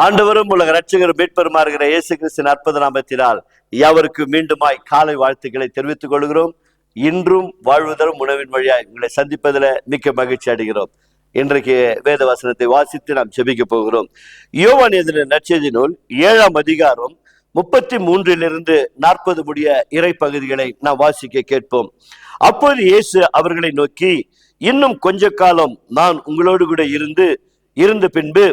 ஆண்டவரும் உலக ரட்சகர் மீட்பெருமா இருக்கிற இயேசு கிறிஸ்தின் அற்புத நாமத்தினால் யாவருக்கு மீண்டுமாய் காலை வாழ்த்துக்களை தெரிவித்துக் கொள்கிறோம். இன்றும் வாழ்வுதரும் உணவின் வழியாய் உங்களை சந்திப்பதில் மிக்க மகிழ்ச்சி அடைகிறோம். இன்றைக்கு வேத வசனத்தை வாசித்து நாம் செபிக்க போகிறோம். யோவான் எதிர நற்செய்தி நூல் ஏழாம் அதிகாரம் முப்பத்தி மூன்றிலிருந்து நாற்பது முடிய இறை பகுதிகளை நாம் வாசிக்க கேட்போம். அப்போது இயேசு அவர்களை நோக்கி இன்னும் கொஞ்ச காலம் நான் உங்களோடு கூட இருந்து இருந்த பின்பு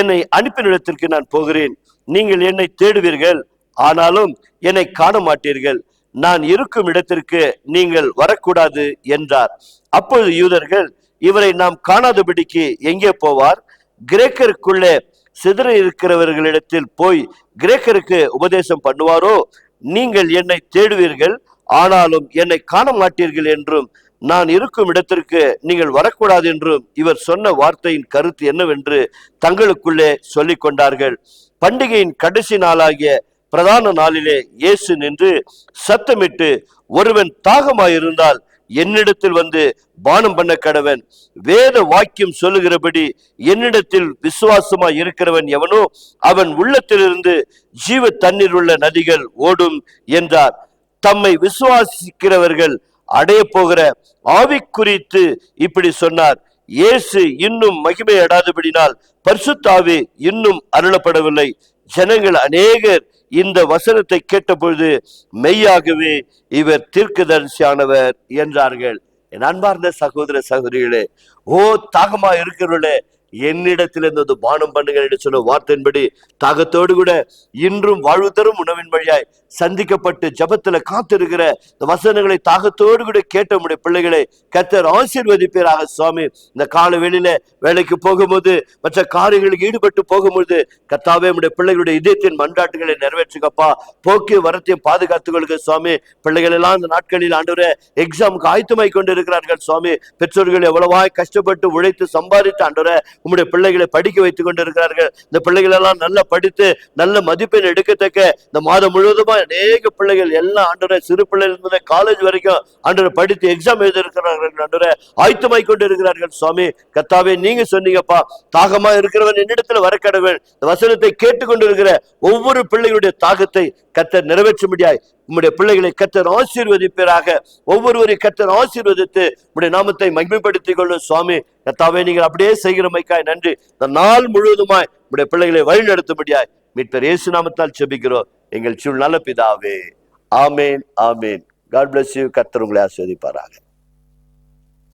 என்னை அனுப்பின இடத்திற்கு நான் போகிறேன். நீங்கள் என்னை தேடுவீர்கள் ஆனாலும் என்னை காண மாட்டீர்கள் நான் இருக்கும் இடத்திற்கு நீங்கள் வரக்கூடாது என்றார். அப்பொழுது யூதர்கள் இவரை நாம் காணாதபடிக்கு எங்கே போவார்? கிரேக்கருக்குள்ளே சிதற இருக்கிறவர்களிடத்தில் போய் கிரேக்கருக்கு உபதேசம் பண்ணுவாரோ? நீங்கள் என்னை தேடுவீர்கள் ஆனாலும் என்னை காண மாட்டீர்கள் என்றும் நான் இருக்கும் இடத்திற்கு நீங்கள் வரக்கூடாது என்றும் இவர் சொன்ன வார்த்தையின் கருத்து என்னவென்று தங்களுக்குள்ளே சொல்லிக் கொண்டார்கள். பண்டிகையின் கடைசி நாளாகிய பிரதான நாளிலே இயேசு நின்று சத்தமிட்டு ஒருவன் தாகமாயிருந்தால் என்னிடத்தில் வந்து பானம் பண்ண கடவன். வேத வாக்கியம் சொல்லுகிறபடி என்னிடத்தில் விசுவாசமா இருக்கிறவன் எவனோ அவன் உள்ளத்திலிருந்து ஜீவ தண்ணீர் உள்ள நதிகள் ஓடும் என்றார். தம்மை விசுவாசிக்கிறவர்கள் அடைய போகிற ஆவி குறித்து இப்படி சொன்னார். இயேசு இன்னும் மகிமை அடாதபடினால் பரிசுத்தாவி இன்னும் அருளப்படவில்லை. ஜனங்கள் அநேகர் இந்த வசனத்தை கேட்டபொழுது மெய்யாகவே இவர் தீர்க்கதரிசியானவர் என்றார்கள். என் அன்பார்ந்த சகோதர சகோதரிகளே ஓ தாகமா இருக்கிறவர்களே என்னிடத்திலிருந்து பானம் பண்ணுங்கள் என்று சொன்ன வார்த்தையின்படி தாகத்தோடு கூட இன்றும் வாழ்வு தரும் உணவின் வழியாய் சந்திக்கப்பட்டு ஜபத்துல காத்திருக்கிற இந்த வசனங்களை தாகத்தோடு கூட கேட்ட முடிய பிள்ளைகளை கத்தர் ஆசீர்வதிப்பீராக சுவாமி. இந்த கால வெளியில வேலைக்கு போகும்போது மற்ற காரியங்களுக்கு ஈடுபட்டு போகும்போது கத்தாவே உடைய பிள்ளைகளுடைய இதயத்தின் மன்றாட்டுகளை நிறைவேற்றுக்கப்பா போக்கு வரத்தையும் பாதுகாத்துக் கொள்க சுவாமி. பிள்ளைகள் எல்லாம் இந்த நாட்களில் ஆண்டு எக்ஸாமுக்கு ஆயத்தமாய் கொண்டு இருக்கிறார்கள் சுவாமி. பெற்றோர்கள் எவ்வளவாய் கஷ்டப்பட்டு உழைத்து சம்பாதித்து ஆண்டு உம்முடைய பிள்ளைகளை படிக்க வைத்துக் கொண்டிருக்கிறார்கள். இந்த பிள்ளைகளெல்லாம் நல்லா படித்து நல்ல மதிப்பெண் எடுக்கத்தக்க இந்த மாதம் முழுவதுமா அநேக பிள்ளைகள் எல்லாம் ஆண்டவரே சிறு பிள்ளைகள் காலேஜ் வரைக்கும் ஆண்டவரை படித்து எக்ஸாம் எழுதியிருக்கிறார்கள் இருக்கிறார்கள் ஆயத்தமாய் கொண்டு இருக்கிறார்கள் சுவாமி கத்தாவே நீங்க சொன்னீங்கப்பா தாகமா இருக்கிறவன் என்னிடத்துல வர கடவுள் இந்த வசனத்தை கேட்டுக்கொண்டு இருக்கிற ஒவ்வொரு பிள்ளைகளுடைய தாகத்தை கத்தர் நிறைவேற்ற முடியாய் உம்முடைய பிள்ளைகளை கத்தர் ஆசீர்வதிப்பீராக. ஒவ்வொருவரை கத்தர் ஆசீர்வதித்து உடைய நாமத்தை மகிமைப்படுத்திக் கொள்ளும் சுவாமி கத்தாவே நீங்கள் அப்படியே செய்கிறமைக்காய் நன்றி. இந்த நாள் முழுவதுமாய் உடைய பிள்ளைகளை வழி நடத்தும்படியாய் மீட்பர் இயேசு நாமத்தால் செபிக்கிறோம். எங்கள் சூழ் நல்ல பிதாவே. ஆமேன் ஆமேன். காட் பிளஸ் யூ கத்தர் உங்களை ஆஸ்வதிப்பாராக